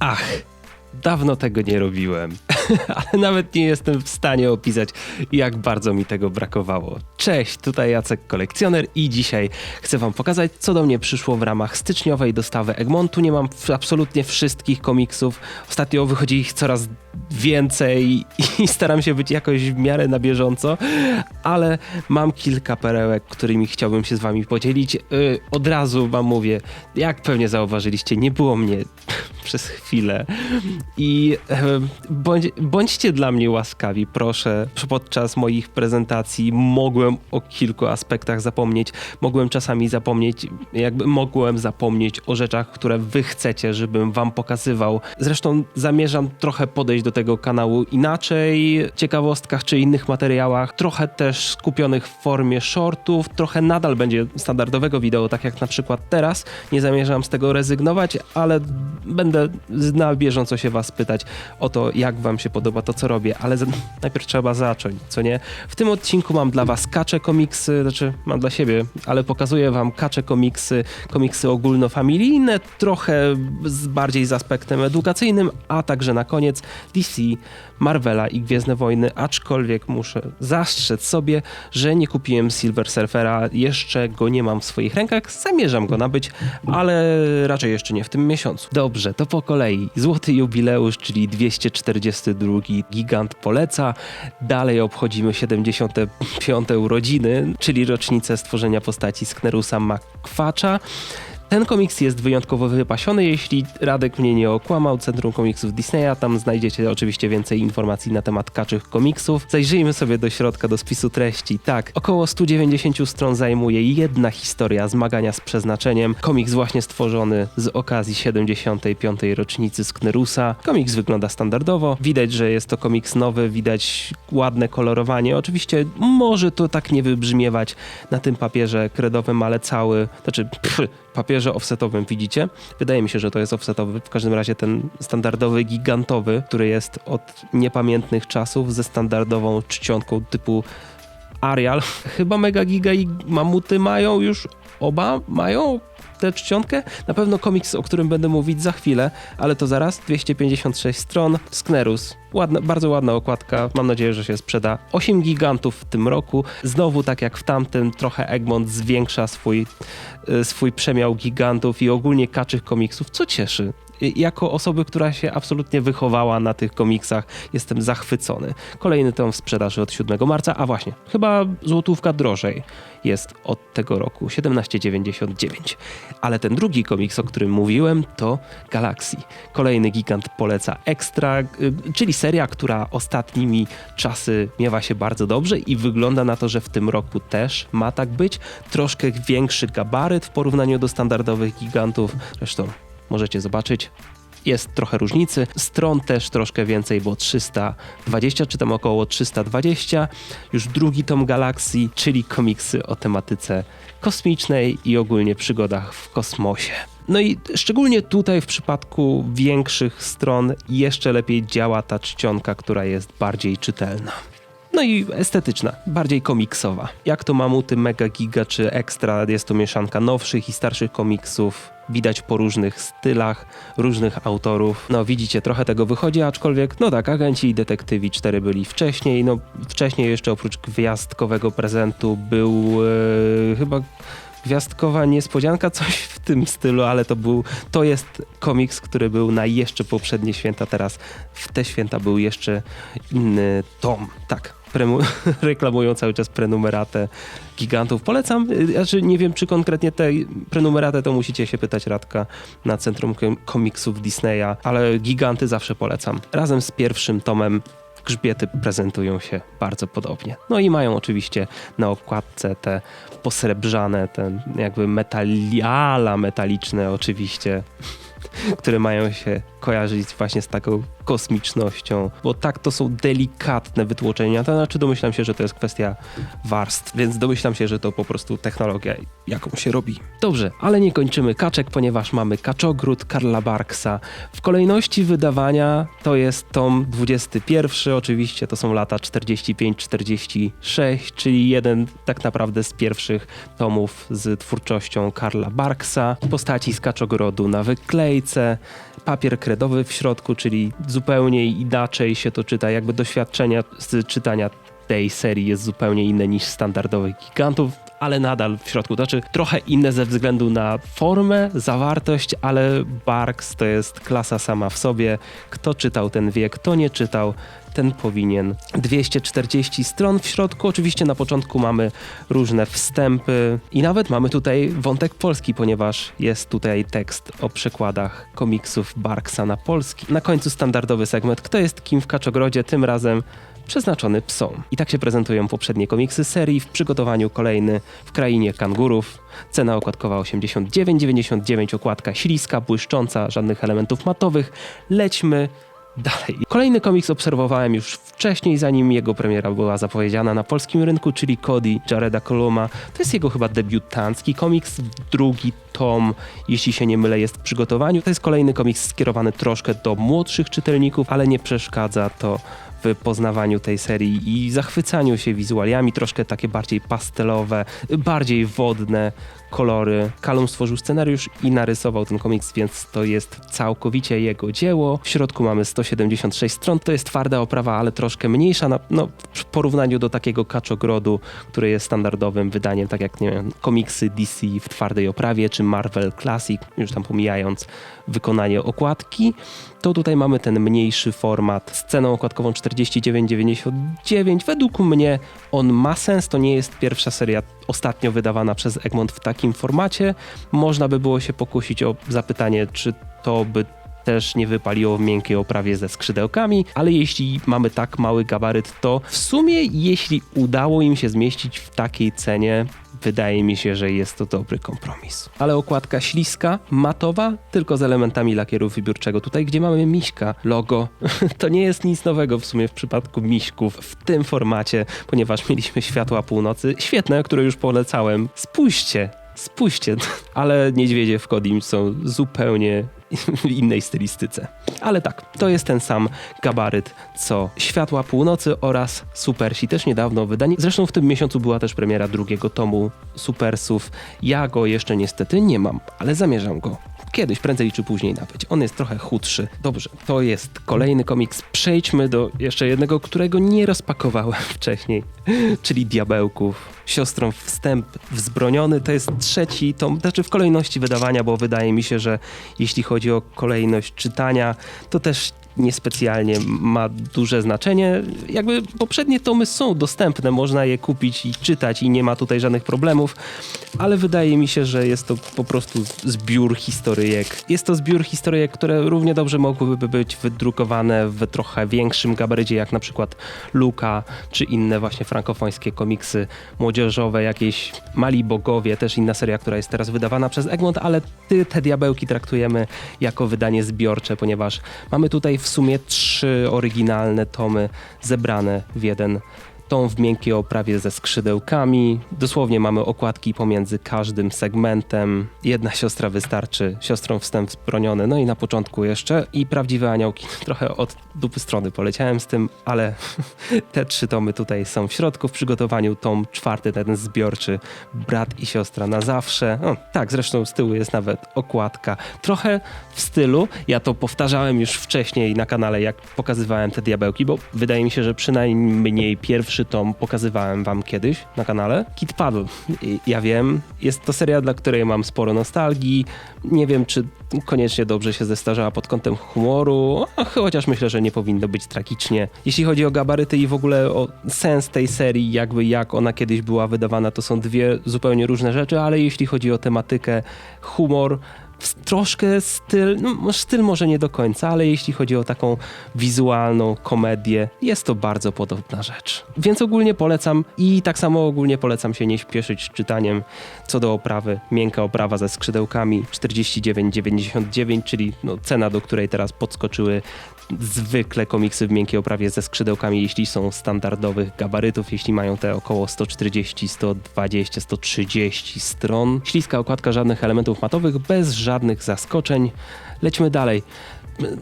Ach, dawno tego nie robiłem, ale nawet nie jestem w stanie opisać, jak bardzo mi tego brakowało. Cześć, tutaj Jacek Kolekcjoner i dzisiaj chcę wam pokazać, co do mnie przyszło w ramach styczniowej dostawy Egmontu. Nie mam absolutnie wszystkich komiksów. Ostatnio wychodzi ich coraz więcej i staram się być jakoś w miarę na bieżąco, ale mam kilka perełek, którymi chciałbym się z wami podzielić. Yy, od razu wam mówię, jak pewnie zauważyliście, nie było mnie przez chwilę i bądź, bądźcie dla mnie łaskawi, proszę. Podczas moich prezentacji mogłem o kilku aspektach zapomnieć, mogłem czasami zapomnieć, jakby mogłem zapomnieć o rzeczach, które wy chcecie, żebym wam pokazywał. Zresztą zamierzam trochę podejść do tego kanału inaczej, ciekawostkach czy innych materiałach, trochę też skupionych w formie shortów, trochę nadal będzie standardowego wideo, tak jak na przykład teraz. Nie zamierzam z tego rezygnować, ale będę na bieżąco się was pytać o to, jak wam się podoba to, co robię, ale najpierw trzeba zacząć, co nie? W tym odcinku mam dla was kacze komiksy, znaczy mam dla siebie, ale pokazuję wam kacze komiksy, komiksy ogólnofamilijne, trochę z, bardziej z aspektem edukacyjnym, a także na koniec DC, Marvela i Gwiezdne Wojny, aczkolwiek muszę zastrzec sobie, że nie kupiłem Silver Surfera, jeszcze go nie mam w swoich rękach, zamierzam go nabyć, ale raczej jeszcze nie w tym miesiącu. Dobrze, to po kolei. Złoty jubileusz, czyli 242 Gigant poleca. Dalej obchodzimy 75. urodziny, czyli rocznicę stworzenia postaci Sknerusa McQuatcha. Ten komiks jest wyjątkowo wypasiony, jeśli Radek mnie nie okłamał, Centrum Komiksów Disneya, tam znajdziecie oczywiście więcej informacji na temat kaczych komiksów. Zajrzyjmy sobie do środka, do spisu treści. Tak, około 190 stron zajmuje jedna historia zmagania z przeznaczeniem. Komiks właśnie stworzony z okazji 75. rocznicy Sknerusa. Komiks wygląda standardowo, widać, że jest to komiks nowy, widać ładne kolorowanie. Oczywiście może to tak nie wybrzmiewać na tym papierze kredowym, ale cały, znaczy pff, papierze offsetowym widzicie. Wydaje mi się, że to jest offsetowy. W każdym razie ten standardowy, gigantowy, który jest od niepamiętnych czasów ze standardową czcionką typu Arial. Chyba Mega Giga i Mamuty mają już, oba mają tę czcionkę. Na pewno komiks, o którym będę mówić za chwilę, ale to zaraz. 256 stron. Sknerus. Ładna, bardzo ładna okładka. Mam nadzieję, że się sprzeda. 8 gigantów w tym roku. Znowu, tak jak w tamtym, trochę Egmont zwiększa swój, y, swój przemiał gigantów i ogólnie kaczych komiksów, co cieszy. Jako osoby, która się absolutnie wychowała na tych komiksach, jestem zachwycony. Kolejny tom w sprzedaży od 7 marca, a właśnie, chyba złotówka drożej jest od tego roku, 17,99. Ale ten drugi komiks, o którym mówiłem, to Galaxy. Kolejny gigant poleca Extra, y, czyli seria, która ostatnimi czasy miewa się bardzo dobrze i wygląda na to, że w tym roku też ma tak być. Troszkę większy gabaryt w porównaniu do standardowych gigantów. Zresztą możecie zobaczyć. Jest trochę różnicy. Stron też troszkę więcej, bo 320, czy tam około 320. Już drugi tom Galaxy, czyli komiksy o tematyce kosmicznej i ogólnie przygodach w kosmosie. No i szczególnie tutaj w przypadku większych stron jeszcze lepiej działa ta czcionka, która jest bardziej czytelna. No i estetyczna, bardziej komiksowa. Jak to Mamuty, Mega Giga czy Extra, jest to mieszanka nowszych i starszych komiksów. Widać po różnych stylach, różnych autorów. No widzicie, trochę tego wychodzi, aczkolwiek, no tak, Agenci i Detektywi 4 byli wcześniej. No wcześniej jeszcze oprócz gwiazdkowego prezentu był e, chyba gwiazdkowa niespodzianka, coś w tym stylu, ale to był, to jest komiks, który był na jeszcze poprzednie święta, teraz w te święta był jeszcze inny tom, tak. Premu- reklamują cały czas prenumeratę gigantów. Polecam, y, znaczy nie wiem, czy konkretnie tę prenumeratę to musicie się pytać Radka na Centrum Kom- Komiksów Disneya, ale giganty zawsze polecam. Razem z pierwszym tomem grzbiety prezentują się bardzo podobnie. No i mają oczywiście na okładce te posrebrzane, te jakby metaliala metaliczne oczywiście, które mają się kojarzyć właśnie z taką kosmicznością, bo tak to są delikatne wytłoczenia, to znaczy domyślam się, że to jest kwestia warstw, więc domyślam się, że to po prostu technologia, jaką się robi. Dobrze, ale nie kończymy kaczek, ponieważ mamy Kaczogród Karla Barksa. W kolejności wydawania to jest tom 21, oczywiście to są lata 45-46, czyli jeden tak naprawdę z pierwszych tomów z twórczością Karla Barksa. Postaci z Kaczogrodu na wyklejce, papier kredowy w środku, czyli zupełnie inaczej się to czyta, jakby doświadczenia z czytania tej serii jest zupełnie inne niż standardowych gigantów, ale nadal w środku. To znaczy trochę inne ze względu na formę, zawartość, ale Barks to jest klasa sama w sobie. Kto czytał, ten wie, kto nie czytał, ten powinien. 240 stron w środku. Oczywiście na początku mamy różne wstępy i nawet mamy tutaj wątek polski, ponieważ jest tutaj tekst o przekładach komiksów Barksa na polski. Na końcu standardowy segment Kto jest kim w Kaczogrodzie? Tym razem przeznaczony psom. I tak się prezentują poprzednie komiksy serii, w przygotowaniu kolejny w krainie kangurów. Cena okładkowa 89,99, okładka śliska, błyszcząca, żadnych elementów matowych. Lećmy dalej. Kolejny komiks obserwowałem już wcześniej, zanim jego premiera była zapowiedziana na polskim rynku, czyli Cody Jareda Columa. To jest jego chyba debiutancki komiks, drugi tom, jeśli się nie mylę, jest w przygotowaniu. To jest kolejny komiks skierowany troszkę do młodszych czytelników, ale nie przeszkadza to w poznawaniu tej serii i zachwycaniu się wizualiami, troszkę takie bardziej pastelowe, bardziej wodne kolory. Kalum stworzył scenariusz i narysował ten komiks, więc to jest całkowicie jego dzieło. W środku mamy 176 stron, to jest twarda oprawa, ale troszkę mniejsza na, no, w porównaniu do takiego kaczogrodu, który jest standardowym wydaniem, tak jak nie wiem, komiksy DC w twardej oprawie, czy Marvel Classic, już tam pomijając wykonanie okładki to tutaj mamy ten mniejszy format z ceną okładkową 49,99. Według mnie on ma sens, to nie jest pierwsza seria ostatnio wydawana przez Egmont w takim formacie. Można by było się pokusić o zapytanie, czy to by też nie wypaliło w miękkiej oprawie ze skrzydełkami, ale jeśli mamy tak mały gabaryt, to w sumie jeśli udało im się zmieścić w takiej cenie, wydaje mi się, że jest to dobry kompromis. Ale okładka śliska, matowa, tylko z elementami lakieru wybiórczego. Tutaj, gdzie mamy miśka, logo, to nie jest nic nowego w sumie w przypadku miśków w tym formacie, ponieważ mieliśmy światła północy, świetne, które już polecałem. Spójrzcie, spójrzcie, ale niedźwiedzie w Kodim są zupełnie innej stylistyce. Ale tak, to jest ten sam gabaryt co Światła Północy oraz Supersi, też niedawno wydanie. Zresztą w tym miesiącu była też premiera drugiego tomu Supersów. Ja go jeszcze niestety nie mam, ale zamierzam go kiedyś, prędzej czy później nabyć. On jest trochę chudszy. Dobrze, to jest kolejny komiks. Przejdźmy do jeszcze jednego, którego nie rozpakowałem wcześniej, czyli Diabełków. Siostrą wstęp wzbroniony to jest trzeci tom, znaczy w kolejności wydawania, bo wydaje mi się, że jeśli chodzi o kolejność czytania, to też niespecjalnie ma duże znaczenie. Jakby poprzednie tomy są dostępne, można je kupić i czytać i nie ma tutaj żadnych problemów, ale wydaje mi się, że jest to po prostu zbiór historyjek. Jest to zbiór historyjek, które równie dobrze mogłyby być wydrukowane w trochę większym gabarycie, jak na przykład Luka, czy inne właśnie frankofońskie komiksy młodzieżowe, jakieś Mali Bogowie, też inna seria, która jest teraz wydawana przez Egmont, ale ty, te diabełki traktujemy jako wydanie zbiorcze, ponieważ mamy tutaj w w sumie trzy oryginalne tomy zebrane w jeden tą w miękkiej oprawie ze skrzydełkami. Dosłownie mamy okładki pomiędzy każdym segmentem. Jedna siostra wystarczy, siostrą wstęp zbroniony, no i na początku jeszcze i prawdziwe aniołki. Trochę od dupy strony poleciałem z tym, ale te trzy tomy tutaj są w środku w przygotowaniu. Tom czwarty, ten zbiorczy, brat i siostra na zawsze. No, tak, zresztą z tyłu jest nawet okładka. Trochę w stylu, ja to powtarzałem już wcześniej na kanale, jak pokazywałem te diabełki, bo wydaje mi się, że przynajmniej pierwszy pierwszy tom pokazywałem wam kiedyś na kanale. Kid Paddle. Ja wiem, jest to seria, dla której mam sporo nostalgii. Nie wiem, czy koniecznie dobrze się zestarzała pod kątem humoru, chociaż myślę, że nie powinno być tragicznie. Jeśli chodzi o gabaryty i w ogóle o sens tej serii, jakby jak ona kiedyś była wydawana, to są dwie zupełnie różne rzeczy, ale jeśli chodzi o tematykę, humor, troszkę styl, no styl może nie do końca, ale jeśli chodzi o taką wizualną komedię, jest to bardzo podobna rzecz. Więc ogólnie polecam i tak samo ogólnie polecam się nie śpieszyć z czytaniem. Co do oprawy, miękka oprawa ze skrzydełkami 49,99, czyli no, cena, do której teraz podskoczyły zwykle komiksy w miękkiej oprawie ze skrzydełkami, jeśli są standardowych gabarytów, jeśli mają te około 140, 120, 130 stron. Śliska okładka, żadnych elementów matowych, bez żadnych zaskoczeń. Lećmy dalej.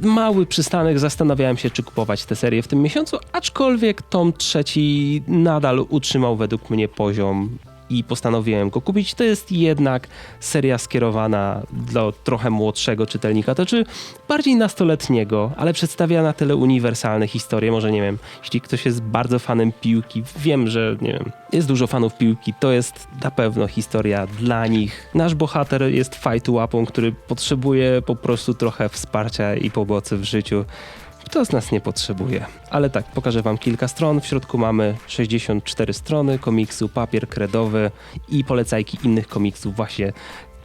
Mały przystanek, zastanawiałem się, czy kupować tę serię w tym miesiącu, aczkolwiek tom trzeci nadal utrzymał według mnie poziom i postanowiłem go kupić. To jest jednak seria skierowana do trochę młodszego czytelnika, to czy bardziej nastoletniego, ale przedstawia na tyle uniwersalne historie. Może nie wiem, jeśli ktoś jest bardzo fanem piłki, wiem, że nie wiem, jest dużo fanów piłki, to jest na pewno historia dla nich. Nasz bohater jest fight łapą, który potrzebuje po prostu trochę wsparcia i pomocy w życiu. Kto z nas nie potrzebuje? Ale tak, pokażę wam kilka stron. W środku mamy 64 strony komiksu, papier kredowy i polecajki innych komiksów właśnie,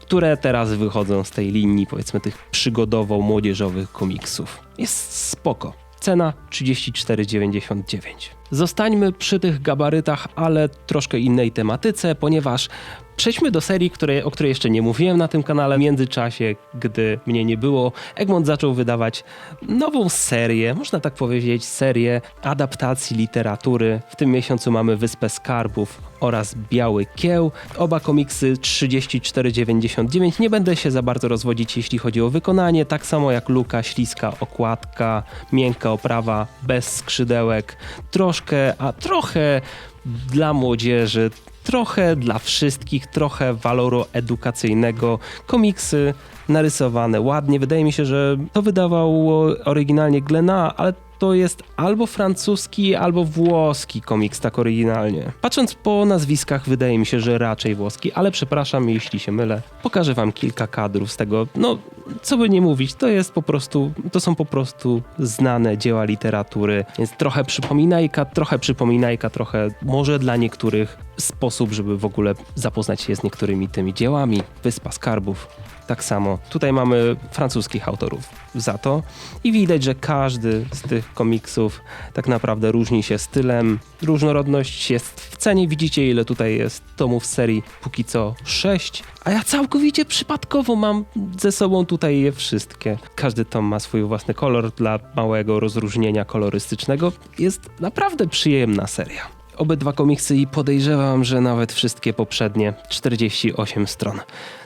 które teraz wychodzą z tej linii, powiedzmy tych przygodowo-młodzieżowych komiksów. Jest spoko. Cena 34,99. Zostańmy przy tych gabarytach, ale troszkę innej tematyce, ponieważ przejdźmy do serii, której, o której jeszcze nie mówiłem na tym kanale. W międzyczasie, gdy mnie nie było, Egmont zaczął wydawać nową serię, można tak powiedzieć, serię adaptacji literatury. W tym miesiącu mamy Wyspę Skarbów oraz Biały Kieł. Oba komiksy 34,99. Nie będę się za bardzo rozwodzić, jeśli chodzi o wykonanie. Tak samo jak Luka, śliska okładka, miękka oprawa, bez skrzydełek. Troszkę, a trochę dla młodzieży, trochę dla wszystkich, trochę waloru edukacyjnego. Komiksy narysowane ładnie. Wydaje mi się, że to wydawało oryginalnie Glena, ale to jest albo francuski, albo włoski komiks, tak oryginalnie. Patrząc po nazwiskach, wydaje mi się, że raczej włoski, ale przepraszam, jeśli się mylę. Pokażę wam kilka kadrów z tego. No, co by nie mówić, to jest po prostu, to są po prostu znane dzieła literatury, więc trochę przypominajka, trochę przypominajka, trochę może dla niektórych sposób, żeby w ogóle zapoznać się z niektórymi tymi dziełami. Wyspa Skarbów, tak samo. Tutaj mamy francuskich autorów za to i widać, że każdy z tych komiksów tak naprawdę różni się stylem. Różnorodność jest w cenie. Widzicie, ile tutaj jest tomów serii póki co 6, a ja całkowicie przypadkowo mam ze sobą tutaj je wszystkie. Każdy tom ma swój własny kolor dla małego rozróżnienia kolorystycznego. Jest naprawdę przyjemna seria obydwa komiksy i podejrzewam, że nawet wszystkie poprzednie 48 stron.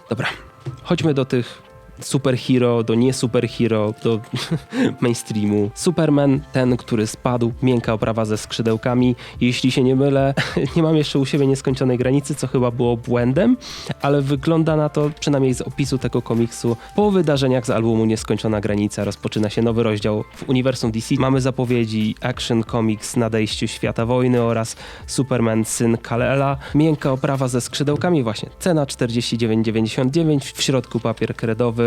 Dobra, chodźmy do tych superhero, do nie superhero, do mainstreamu. Superman, ten, który spadł, miękka oprawa ze skrzydełkami. Jeśli się nie mylę, nie mam jeszcze u siebie nieskończonej granicy, co chyba było błędem, ale wygląda na to, przynajmniej z opisu tego komiksu, po wydarzeniach z albumu Nieskończona Granica rozpoczyna się nowy rozdział w uniwersum DC. Mamy zapowiedzi Action Comics Nadejściu Świata Wojny oraz Superman Syn Kal-Ela. Miękka oprawa ze skrzydełkami właśnie. Cena 49,99, w środku papier kredowy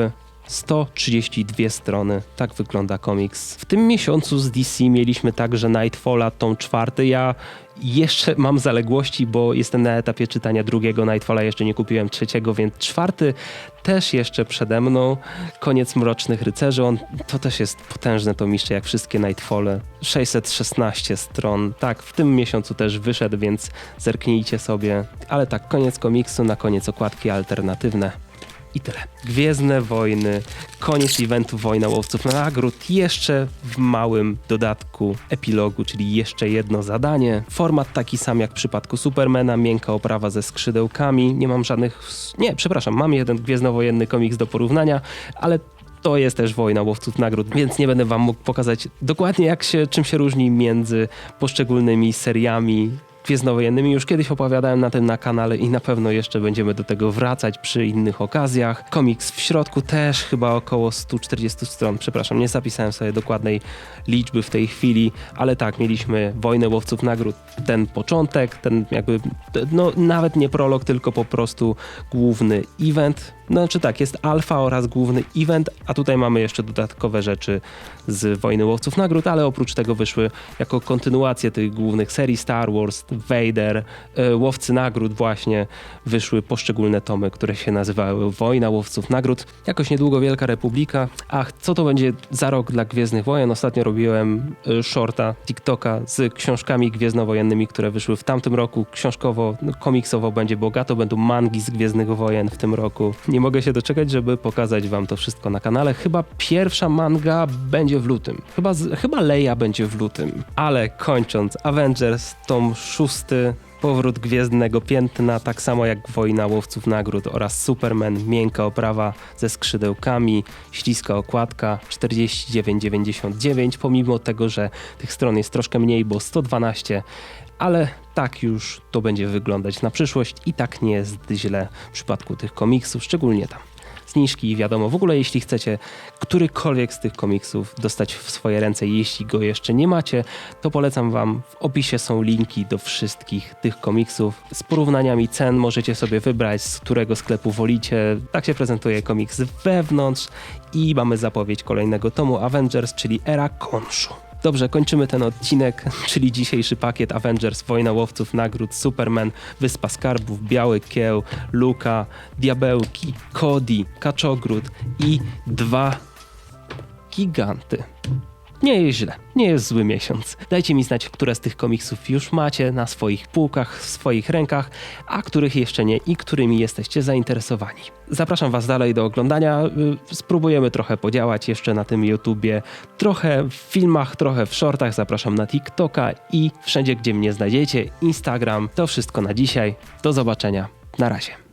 132 strony. Tak wygląda komiks. W tym miesiącu z DC mieliśmy także Nightfalla, tą czwarty. Ja jeszcze mam zaległości, bo jestem na etapie czytania drugiego Nightfalla, jeszcze nie kupiłem trzeciego, więc czwarty też jeszcze przede mną. Koniec Mrocznych Rycerzy, on, to też jest potężne to mistrze, jak wszystkie Nightfalle. 616 stron, tak, w tym miesiącu też wyszedł, więc zerknijcie sobie. Ale tak, koniec komiksu, na koniec okładki alternatywne. I tyle. Gwiezdne Wojny, koniec eventu Wojna Łowców Nagród, jeszcze w małym dodatku epilogu, czyli jeszcze jedno zadanie. Format taki sam jak w przypadku Supermana, miękka oprawa ze skrzydełkami. Nie mam żadnych... Nie, przepraszam, mam jeden gwiezdnowojenny komiks do porównania, ale to jest też wojna łowców nagród, więc nie będę wam mógł pokazać dokładnie jak się, czym się różni między poszczególnymi seriami gwiezdnowojennymi. Już kiedyś opowiadałem na tym na kanale i na pewno jeszcze będziemy do tego wracać przy innych okazjach. Komiks w środku też chyba około 140 stron. Przepraszam, nie zapisałem sobie dokładnej liczby w tej chwili, ale tak, mieliśmy Wojnę Łowców Nagród, ten początek, ten jakby, no nawet nie prolog, tylko po prostu główny event znaczy tak, jest alfa oraz główny event, a tutaj mamy jeszcze dodatkowe rzeczy z Wojny Łowców Nagród, ale oprócz tego wyszły jako kontynuacje tych głównych serii Star Wars, Vader, e, Łowcy Nagród właśnie, wyszły poszczególne tomy, które się nazywały Wojna Łowców Nagród. Jakoś niedługo Wielka Republika. Ach, co to będzie za rok dla Gwiezdnych Wojen? Ostatnio robiłem e, shorta, TikToka z książkami gwiezdnowojennymi, które wyszły w tamtym roku. Książkowo, komiksowo będzie bogato, będą mangi z Gwiezdnych Wojen w tym roku. Nie nie mogę się doczekać, żeby pokazać wam to wszystko na kanale. Chyba pierwsza manga będzie w lutym. Chyba, chyba Leia będzie w lutym. Ale kończąc, Avengers, tom szósty, Powrót Gwiezdnego Piętna, tak samo jak Wojna Łowców Nagród oraz Superman, miękka oprawa ze skrzydełkami, śliska okładka 49,99, pomimo tego, że tych stron jest troszkę mniej, bo 112, ale tak już to będzie wyglądać na przyszłość i tak nie jest źle w przypadku tych komiksów, szczególnie tam zniżki, wiadomo. W ogóle jeśli chcecie którykolwiek z tych komiksów dostać w swoje ręce, jeśli go jeszcze nie macie, to polecam wam, w opisie są linki do wszystkich tych komiksów. Z porównaniami cen możecie sobie wybrać, z którego sklepu wolicie. Tak się prezentuje komiks wewnątrz i mamy zapowiedź kolejnego tomu Avengers, czyli Era Konshu. Dobrze, kończymy ten odcinek, czyli dzisiejszy pakiet Avengers, Wojna Łowców, Nagród, Superman, Wyspa Skarbów, Biały Kieł, Luka, Diabełki, Cody, Kaczogród i dwa giganty. Nie jest źle, nie jest zły miesiąc. Dajcie mi znać, które z tych komiksów już macie na swoich półkach, w swoich rękach, a których jeszcze nie i którymi jesteście zainteresowani. Zapraszam Was dalej do oglądania. Y, Spróbujemy trochę podziałać jeszcze na tym YouTubie. Trochę w filmach, trochę w shortach. Zapraszam na TikToka i wszędzie, gdzie mnie znajdziecie. Instagram. To wszystko na dzisiaj. Do zobaczenia. Na razie.